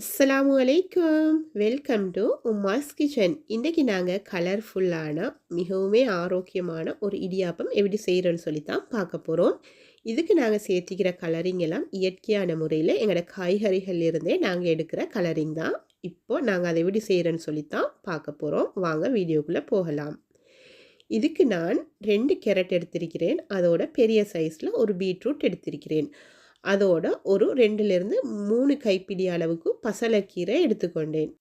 அஸ்ஸலாமு வலைக்கம் welcome to Uma's kitchen இன்றைக்கி நாங்கள் கலர்ஃபுல்லான மிகவுமே ஆரோக்கியமான ஒரு இடியாப்பம் எப்படி செய்கிறோன்னு சொல்லி தான் பார்க்க போகிறோம் இதுக்கு நாங்கள் சேர்த்திக்கிற கலரிங் எல்லாம் இயற்கையான முறையில் எங்களோட காய்கறிகள் இருந்தே நாங்கள் எடுக்கிற கலரிங் தான். இப்போது நாங்கள் அதை எப்படி செய்கிறோன்னு சொல்லி தான் பார்க்க போகிறோம் வாங்க வீடியோக்குள்ளே போகலாம். இதுக்கு நான் ரெண்டு கேரட் எடுத்திருக்கிறேன். அதோட பெரிய சைஸில் ஒரு பீட்ரூட் எடுத்திருக்கிறேன். அதோட ஒரு ரெண்டுலேருந்து மூணு கைப்பிடி அளவுக்கு பசலைக்கீரை எடுத்துக்கொண்டேன்.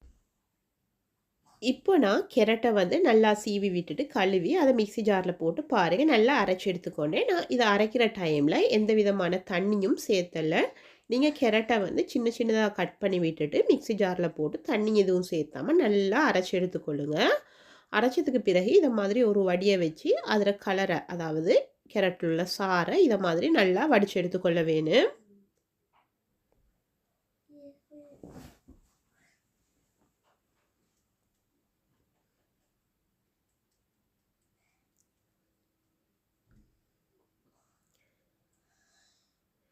இப்போ நான் கெரட்டை வந்து நல்லா சீவி விட்டுட்டு கழுவி அதை மிக்சி ஜாரில் போட்டு பாருங்கள் நல்லா அரைச்சி எடுத்துக்கொண்டேன். நான் இதை அரைக்கிற டைமில் எந்த விதமான தண்ணியும் சேர்த்தலை. நீங்கள் கெரட்டை வந்து சின்ன சின்னதாக கட் பண்ணி விட்டுட்டு மிக்சி ஜாரில் போட்டு தண்ணி எதுவும் சேர்த்தாமல் நல்லா அரைச்சி எடுத்துக்கொள்ளுங்க. அரைச்சதுக்கு பிறகு இதை மாதிரி ஒரு வடியை வச்சு அதில் கலரை அதாவது கேரட்டில் உள்ள சாறை இதை மாதிரி நல்லா வடித்து எடுத்துக்கொள்ள வேணும்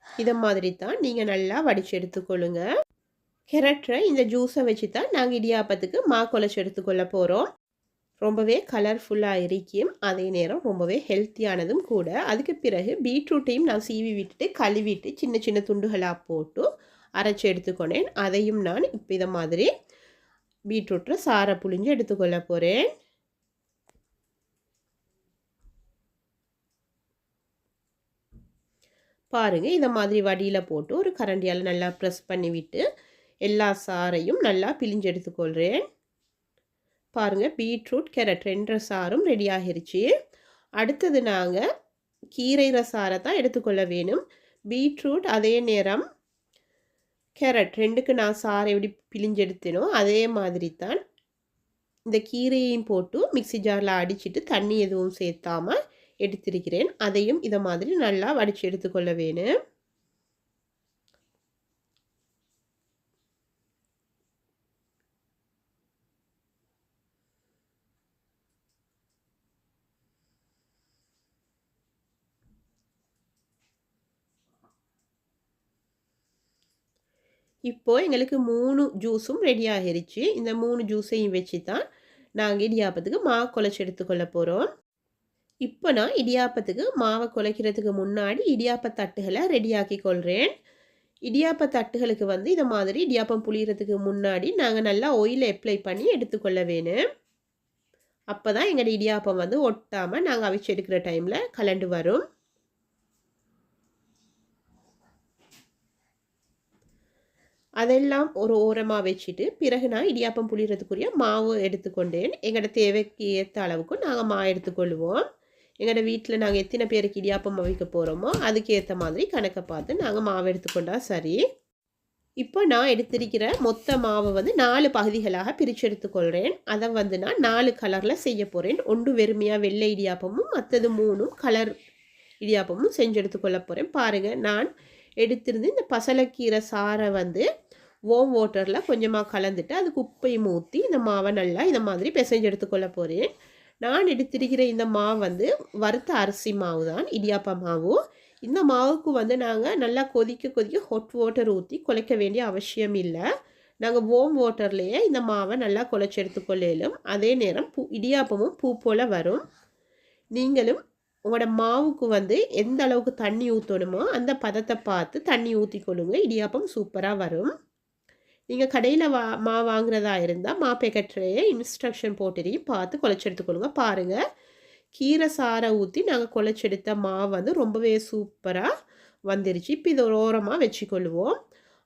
இதை மாதிரி தான் நீங்கள் நல்லா வடித்து எடுத்துக்கொள்ளுங்க. கேரட்டை இந்த ஜூஸை வச்சு தான் நாங்கள் இடியாப்பத்துக்கு மா குழச்சி எடுத்துக்கொள்ள போகிறோம் ரொம்பவே கலர்ஃபுல்லாக இருக்கும் அதே நேரம் ரொம்பவே ஹெல்த்தியானதும் கூட. அதுக்கு பிறகு பீட்ரூட்டையும் நான் சீவி விட்டுட்டு கழுவிட்டு சின்ன சின்ன துண்டுகளாக போட்டு அரைச்சி எடுத்துக்கொண்டேன். அதையும் நான் இப்போ இதை மாதிரி பீட்ரூட்டில் சாரை புழிஞ்சு எடுத்துக்கொள்ள போகிறேன் பாருங்கள் இதை மாதிரி வடியில் போட்டு ஒரு கரண்டியால் நல்லா ப்ரெஸ் பண்ணிவிட்டு எல்லா சாரையும் நல்லா பிழிஞ்சு எடுத்துக்கொள்கிறேன் பாருங்கள் பீட்ரூட் கேரட் ரெண்டு சாரும் ரெடி ஆகிருச்சு. அடுத்தது நாங்கள் கீரை ரசாரை தான் எடுத்துக்கொள்ள வேணும். பீட்ரூட் அதே நேரம் கேரட் ரெண்டுக்கு நான் சாறை எப்படி பிழிஞ்செடுத்தேனோ அதே மாதிரி தான் இந்த கீரையையும் போட்டு மிக்சி ஜாரில் அடிச்சுட்டு தண்ணி எதுவும் சேர்த்தாமல் எடுத்திருக்கிறேன். அதையும் இதை மாதிரி நல்லா வடித்து எடுத்துக்கொள்ள வேணும். இப்போது எங்களுக்கு மூணு ஜூஸும் ரெடி ஆகிருச்சு. இந்த மூணு ஜூஸையும் வச்சு தான் நாங்கள் இடியாப்பத்துக்கு மாவு குழச்சி எடுத்துக்கொள்ள போகிறோம் இப்போ நான் இடியாப்பத்துக்கு மாவை குலைக்கிறதுக்கு முன்னாடி இடியாப்ப தட்டுகளை ரெடியாக்கி கொள்கிறேன் இடியாப்ப தட்டுகளுக்கு வந்து இதை மாதிரி இடியாப்பம் புளியறதுக்கு முன்னாடி நாங்கள் நல்லா ஒயிலை அப்ளை பண்ணி எடுத்துக்கொள்ள வேணும். அப்போ தான் எங்களோட இடியாப்பம் வந்து ஒட்டாமல் நாங்கள் அவிச்சு எடுக்கிற டைமில் கலண்டு வரும். அதெல்லாம் ஒரு ஓரமாக வச்சுட்டு பிறகு நான் இடியாப்பம் புளிகிறதுக்குரிய மாவு எடுத்துக்கொண்டேன். எங்களோட தேவைக்கு ஏற்ற அளவுக்கு நாங்கள் மா எடுத்துக்கொள்வோம். எங்களோட வீட்டில் நாங்கள் எத்தனை பேருக்கு இடியாப்பம் அவிக்க போகிறோமோ அதுக்கு ஏற்ற மாதிரி கணக்கை பார்த்து நாங்கள் மாவு எடுத்துக்கொண்டா சரி. இப்போ நான் எடுத்திருக்கிற மொத்த மாவை வந்து நாலு பகுதிகளாக பிரித்து எடுத்துக்கொள்கிறேன் அதை வந்து நான் நாலு கலரில் செய்ய போகிறேன் ஒன்று வெறுமையாக வெள்ளை இடியாப்பமும் மற்றது மூணும் கலர் இடியாப்பமும் செஞ்சு எடுத்துக்கொள்ள போகிறேன் பாருங்கள் நான் எடுத்திருந்து இந்த பசலைக்கீரை சாரை வந்து ஓம் வாட்டரில் கொஞ்சமாக கலந்துட்டு அதுக்கு உப்பையும் ஊற்றி இந்த மாவை நல்லா இந்த மாதிரி பிசைஞ்சு எடுத்துக்கொள்ள போகிறேன் நான் எடுத்திருக்கிற இந்த மாவு வந்து வறுத்த அரிசி மாவு தான் இடியாப்பா மாவு. இந்த மாவுக்கு வந்து நாங்கள் நல்லா கொதிக்க கொதிக்க ஹொட் வாட்டர் ஊற்றி குலைக்க வேண்டிய அவசியம் இல்லை. நாங்கள் ஓம் வாட்டர்லேயே இந்த மாவை நல்லா குலைச்சி எடுத்துக்கொள்ளும் அதே நேரம் பூ இடியாப்பமும் பூ போல் வரும். நீங்களும் உங்களோட மாவுக்கு வந்து எந்த அளவுக்கு தண்ணி ஊற்றணுமோ அந்த பதத்தை பார்த்து தண்ணி ஊற்றிக்கொள்ளுங்க இடியாப்பம் சூப்பராக வரும். நீங்கள் கடையில் வா மா வாங்குறதா இருந்தால் மா பேக்கெட்லேயே இன்ஸ்ட்ரக்ஷன் போட்டுறையும் பார்த்து குழச்செடுத்துக்கொள்ளுங்க பாருங்கள் கீரை சாரை ஊற்றி நாங்கள் குழச்செடுத்த மாவு வந்து ரொம்பவே சூப்பராக வந்துருச்சு. இப்போ இதை ஒரு ஓரமாக வச்சுக்கொள்வோம்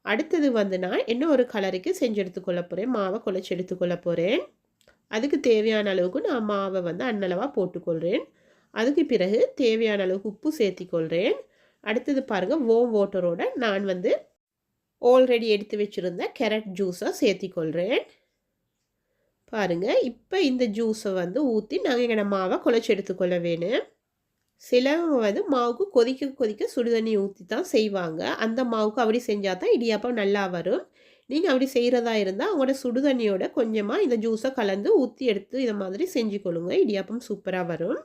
அடுத்தது வந்து நான் என்ன ஒரு கலருக்கு செஞ்சு எடுத்துக்கொள்ள போகிறேன் மாவை குழச்சி எடுத்துக்கொள்ள போகிறேன் அதுக்கு தேவையான அளவுக்கு நான் மாவை வந்து அன்னளவாக போட்டுக்கொள்கிறேன் அதுக்கு பிறகு தேவையான அளவுக்கு உப்பு சேர்த்திக்கொள்கிறேன் அடுத்தது பாருங்கள் ஓம் வாட்டரோட நான் வந்து ஆல்ரெடி எடுத்து வச்சுருந்த கேரட் ஜூஸை சேர்த்திக்கொள்கிறேன் பாருங்கள் இப்போ இந்த ஜூஸை வந்து ஊற்றி நாங்கள் எங்கள் மாவை குழச்சி எடுத்துக்கொள்ள வேணும். சிலவங்க வந்து மாவுக்கு கொதிக்க கொதிக்க சுடுதண்ணி ஊற்றி தான் செய்வாங்க. அந்த மாவுக்கு அப்படி செஞ்சால் தான் இடியாப்பம் நல்லா வரும். நீங்கள் அப்படி செய்கிறதா இருந்தால் அவங்களோட சுடுதண்ணியோட கொஞ்சமாக இந்த ஜூஸை கலந்து ஊற்றி எடுத்து இதை மாதிரி செஞ்சு கொள்ளுங்க இடியாப்பம் சூப்பராக வரும்.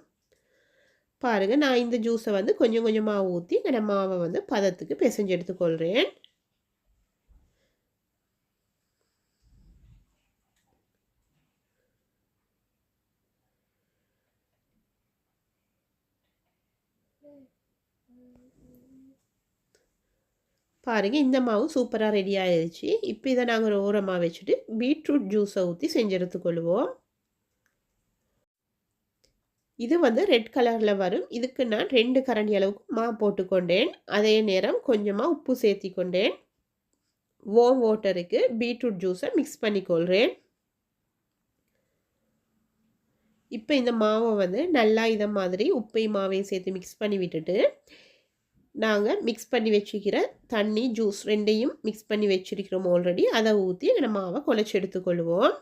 பாருங்கள் நான் இந்த ஜூஸை வந்து கொஞ்சம் கொஞ்சமாக ஊற்றி என்னோட மாவை வந்து பதத்துக்கு பிசைஞ்சு எடுத்துக்கொள்கிறேன் பாருங்கள் இந்த மாவு சூப்பராக ரெடி ஆயிடுச்சு இப்போ இதை நாங்கள் ஒரு ஓரமாக வச்சுட்டு பீட்ரூட் ஜூஸை ஊற்றி செஞ்செடுத்துக்கொள்வோம் இது வந்து ரெட் கலரில் வரும். இதுக்கு நான் ரெண்டு கரண்டி அளவுக்கு மா போட்டுக்கொண்டேன். அதே நேரம் கொஞ்சமாக உப்பு சேர்த்தி கொண்டேன் ஓம் வாட்டருக்கு பீட்ரூட் ஜூஸை மிக்ஸ் பண்ணிக்கொள்கிறேன் இப்போ இந்த மாவை வந்து நல்லா இதை மாதிரி உப்பையும் மாவையும் சேர்த்து மிக்ஸ் பண்ணி விட்டுட்டு நாங்கள் மிக்ஸ் பண்ணி வச்சுக்கிற தண்ணி ஜூஸ் ரெண்டையும் மிக்ஸ் பண்ணி வச்சுருக்கிறோம் ஆல்ரெடி அதை ஊற்றி எங்களை மாவை குழச்சி எடுத்துக்கொள்வோம்.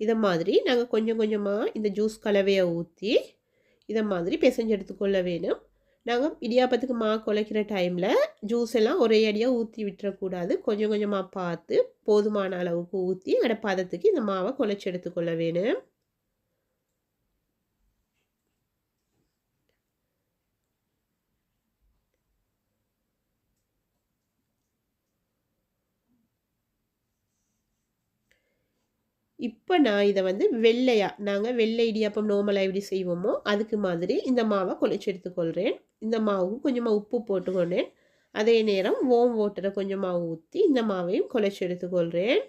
இதை மாதிரி நாங்கள் கொஞ்சம் கொஞ்சமாக இந்த ஜூஸ் கலவையை ஊற்றி இதை மாதிரி பிசைஞ்சு எடுத்துக்கொள்ள வேணும். நாங்கள் இடியாப்பத்துக்கு மா குலைக்கிற டைமில் ஜூஸ் எல்லாம் ஒரே அடியாக ஊற்றி விட்டுறக்கூடாது கொஞ்சம் கொஞ்சமாக பார்த்து போதுமான அளவுக்கு ஊற்றி எங்களோட பதத்துக்கு இந்த மாவை குலைச்சி எடுத்துக்கொள்ள வேணும். இப்போ நான் இதை வந்து வெள்ளையாக நாங்கள் வெள்ளை இடியாப்பம் நோமலாக எப்படி செய்வோமோ அதுக்கு மாதிரி இந்த மாவை குழைச்சி எடுத்துக்கொள்கிறேன் இந்த மாவு கொஞ்சமாக உப்பு போட்டுக்கொண்டேன். அதே நேரம் ஓம் ஓட்டரை கொஞ்சமாக ஊற்றி இந்த மாவையும் குழைச்சி எடுத்துக்கொள்கிறேன்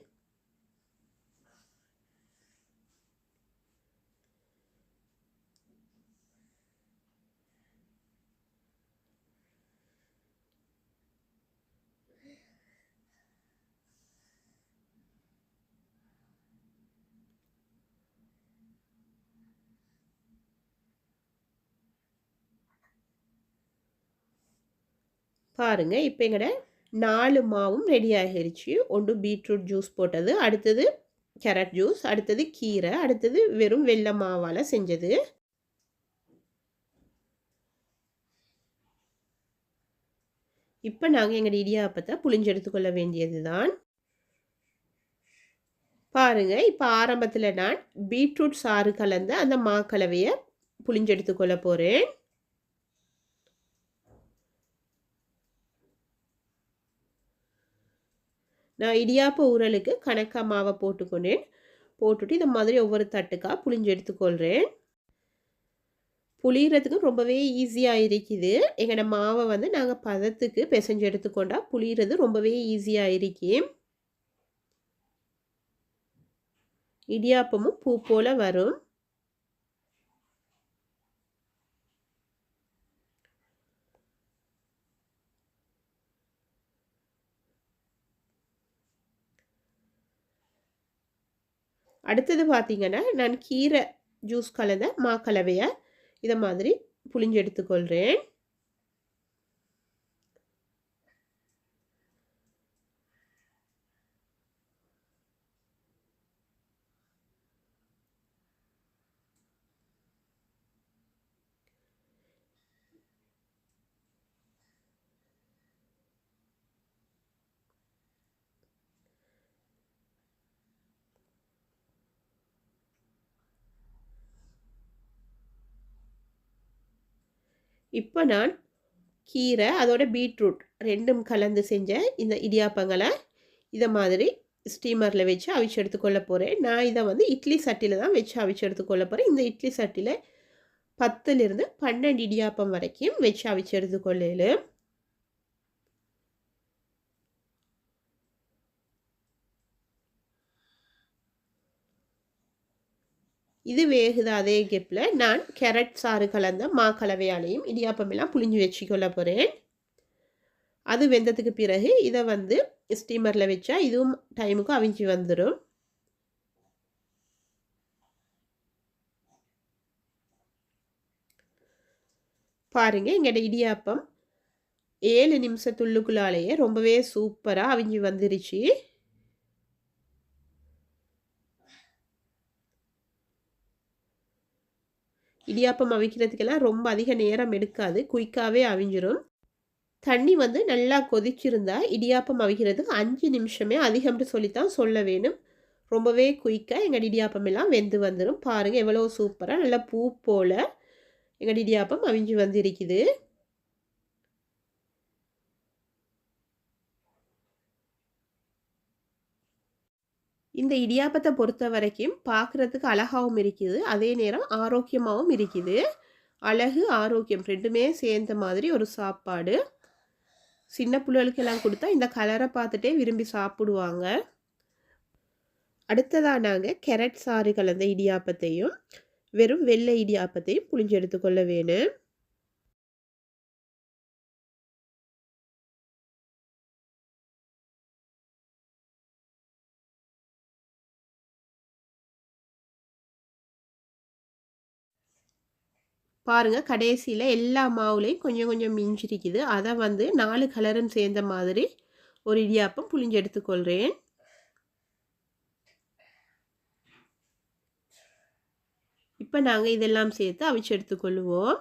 பாருங்கள் இப்போ எங்கட நாலு மாவும் ரெடி ஆகிருச்சு. ஒன்று பீட்ரூட் ஜூஸ் போட்டது அடுத்தது கேரட் ஜூஸ் அடுத்தது கீரை அடுத்தது வெறும் வெள்ளை மாவால் செஞ்சது. இப்போ நாங்கள் எங்கள் இடியாப்பத்தை புளிஞ்செடுத்துக்கொள்ள வேண்டியது தான் பாருங்கள் இப்போ ஆரம்பத்தில் நான் பீட்ரூட் சாறு கலந்த அந்த மாக்கலவையை புளிஞ்செடுத்துக்கொள்ள போகிறேன் நான் இடியாப்ப உரலுக்கு கணக்காக மாவை போட்டுக்கொண்டேன். போட்டுட்டு இந்த மாதிரி ஒவ்வொரு தட்டுக்காக புளிஞ்சு எடுத்துக்கொள்கிறேன் புளியறதுக்கு ரொம்பவே ஈஸியாக இருக்குது. எங்களோட மாவை வந்து நாங்கள் பதத்துக்கு பிசைஞ்சு எடுத்துக்கொண்டா புளியறது ரொம்பவே ஈஸியாக இருக்கு. இடியாப்பமும் பூ போல் வரும். அடுத்தது பார்த்திங்கன்னா நான் கீரை ஜூஸ் கலந்த மா கலவையை இதை மாதிரி புளிஞ்சு எடுத்துக்கொள்கிறேன் இப்போ நான் கீரை அதோட பீட்ரூட் ரெண்டும் கலந்து செஞ்ச இந்த இடியாப்பங்களை இதை மாதிரி ஸ்டீமரில் வச்சு அவிச்சு எடுத்துக்கொள்ள போகிறேன் நான் இதை வந்து இட்லி சட்டியில் தான் வச்சு அவிச்சு எடுத்துக்கொள்ள போகிறேன் இந்த இட்லி சட்டியில் பத்துலேருந்து பன்னெண்டு இடியாப்பம் வரைக்கும் வச்சு அவிச்சு எடுத்துக்கொள்ளலும் இது வேகுது அதே கெப்பில் நான் கேரட் சாறு கலந்த மா கலவையாலையும் இடியாப்பமெல்லாம் புளிஞ்சு வச்சுக்கொள்ள போகிறேன் அது வெந்ததுக்கு பிறகு இதை வந்து ஸ்டீமரில் வச்சா இதுவும் டைமுக்கு அவிஞ்சு வந்துடும் பாருங்கள் எங்களோட இடியாப்பம் ஏழு நிமிஷத்துள்ளுக்குள்ளாலேயே ரொம்பவே சூப்பராக அவிஞ்சு வந்துருச்சு. இடியாப்பம் அவிக்கிறதுக்கெல்லாம் ரொம்ப அதிக நேரம் எடுக்காது. குயிக்காகவே அவிஞ்சிரும். தண்ணி வந்து நல்லா கொதிச்சிருந்தா இடியாப்பம் அவிக்கிறதுக்கு அஞ்சு நிமிஷமே அதிகம்னு சொல்லித்தான் சொல்ல வேணும். ரொம்பவே குயிக்காக எங்கள் இடியாப்பம் எல்லாம் வெந்து வந்துடும் பாருங்கள் எவ்வளோ சூப்பராக நல்லா பூ போல் எங்கள் இடியாப்பம் அவிஞ்சு வந்திருக்குது. இந்த இடியாப்பத்தை பொறுத்த வரைக்கும் பார்க்குறதுக்கு அழகாகவும் இருக்குது. அதே நேரம் ஆரோக்கியமாகவும் இருக்குது. அழகு ஆரோக்கியம் ரெண்டுமே சேர்ந்த மாதிரி ஒரு சாப்பாடு. சின்ன பிள்ளைகளுக்கெல்லாம் கொடுத்தா இந்த கலரை பார்த்துட்டே விரும்பி சாப்பிடுவாங்க. அடுத்ததாக நாங்கள் கேரட் சாறு கலந்த இடியாப்பத்தையும் வெறும் வெள்ளை இடியாப்பத்தையும் புளிஞ்சு எடுத்துக்கொள்ள வேணும். பாருங்கள் கடைசியில் எல்லா மாவுலேயும் கொஞ்சம் கொஞ்சம் மிஞ்சிருக்குது. அதை வந்து நாலு கலரும் சேர்ந்த மாதிரி ஒரு இடியாப்பம் புளிஞ்சு எடுத்துக்கொள்கிறேன் இப்போ நாங்கள் இதெல்லாம் சேர்த்து அவிச்சு எடுத்துக்கொள்வோம்.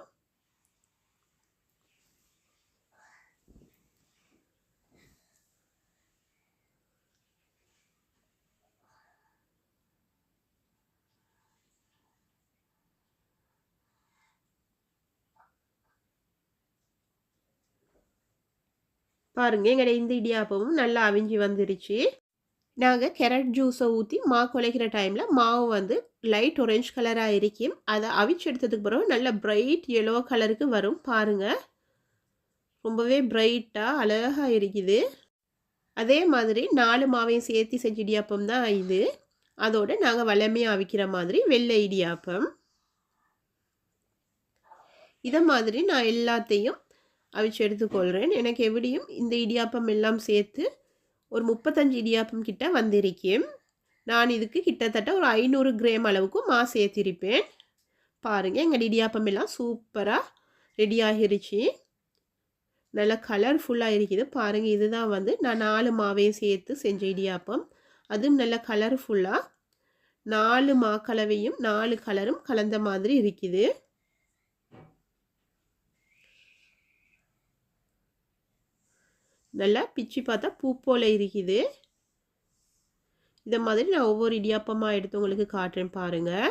பாருங்க எங்களோட இந்த இடியாப்பமும் நல்லா அவிஞ்சி வந்துருச்சு. நாங்கள் கேரட் ஜூஸை ஊற்றி மா குலைக்கிற டைமில் மாவு வந்து லைட் ஒரேஞ்ச் கலராக இருக்கும் அதை அவிச்சு எடுத்ததுக்கு பிறகு நல்ல பிரைட் எல்லோ கலருக்கு வரும் பாருங்கள் ரொம்பவே பிரைட்டாக அழகாக இருக்குது. அதே மாதிரி நாலு மாவையும் சேர்த்து செஞ்ச இடியாப்பம் தான் இது. அதோடு நாங்கள் வளமையாக அவிக்கிற மாதிரி வெள்ளை இடியாப்பம். இதை மாதிரி நான் எல்லாத்தையும் அவிச்சு எடுத்துக்கொள்கிறேன் எனக்கு எப்படியும் இந்த இடியாப்பம் எல்லாம் சேர்த்து ஒரு முப்பத்தஞ்சு இடியாப்பம் கிட்ட வந்திருக்கேன். நான் இதுக்கு கிட்டத்தட்ட ஒரு ஐநூறு கிராம் அளவுக்கு மா சேர்த்திருப்பேன். பாருங்கள் எங்கள் இடியாப்பம் எல்லாம் சூப்பராக ரெடி ஆகிருச்சு. நல்லா கலர்ஃபுல்லாக இருக்குது. பாருங்கள் இதுதான் வந்து நான் நாலு மாவையும் சேர்த்து செஞ்ச இடியாப்பம். அதுவும் நல்ல கலர்ஃபுல்லாக நாலு மா கலவையும் நாலு கலரும் கலந்த மாதிரி இருக்குது. நல்லா பிச்சு பார்த்தா பூ போல் இருக்குது. இந்த மாதிரி நான் ஒவ்வொரு இடியாப்பமாக எடுத்து உங்களுக்கு காட்டுறேன் பாருங்கள்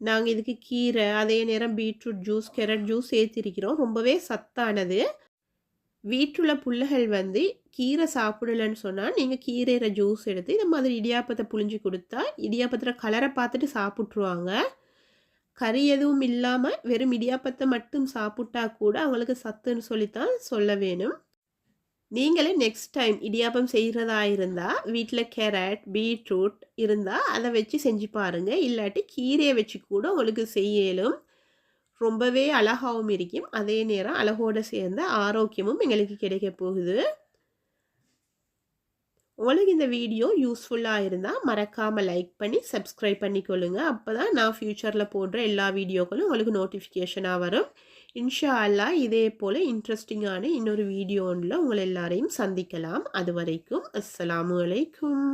நாங்கள் இதுக்கு கீரை அதே நேரம் பீட்ரூட் ஜூஸ் கேரட் ஜூஸ் சேர்த்திருக்கிறோம். ரொம்பவே சத்தானது. வீட்டுள்ள புள்ளைகள் வந்து கீரை சாப்பிடலன்னு சொன்னால் நீங்கள் கீரையிற ஜூஸ் எடுத்து இந்த மாதிரி இடியாப்பத்தை புழிஞ்சு கொடுத்தா இடியாப்பத்தில் கலரை பார்த்துட்டு சாப்பிட்ருவாங்க கறி எதுவும் இல்லாமல் வெறும் இடியாப்பத்தை மட்டும் சாப்பிட்டா கூட அவங்களுக்கு சத்துன்னு சொல்லித்தான் சொல்ல வேணும். நீங்களே நெக்ஸ்ட் டைம் இடியாப்பம் செய்கிறதா இருந்தால் வீட்டில் கேரட் பீட்ரூட் இருந்தால் அதை வச்சு செஞ்சு பாருங்கள் இல்லாட்டி கீரையை வச்சு கூட உங்களுக்கு செய்யலும். ரொம்பவே அழகாகவும் இருக்கும். அதே நேரம் அழகோடு சேர்ந்த ஆரோக்கியமும் எங்களுக்கு கிடைக்க போகுது. உங்களுக்கு இந்த வீடியோ யூஸ்ஃபுல்லாக இருந்தால் மறக்காமல் லைக் பண்ணி சப்ஸ்கிரைப் பண்ணிக்கொள்ளுங்க. அப்போ தான் நான் ஃப்யூச்சரில் போடுற எல்லா வீடியோக்களும் உங்களுக்கு நோட்டிஃபிகேஷனாக வரும். இன்ஷா அல்லா இதே போல் இன்ட்ரெஸ்டிங்கான இன்னொரு வீடியோனில் உங்களை எல்லாரையும் சந்திக்கலாம். அது வரைக்கும் அஸ்லாம் வலைக்கும்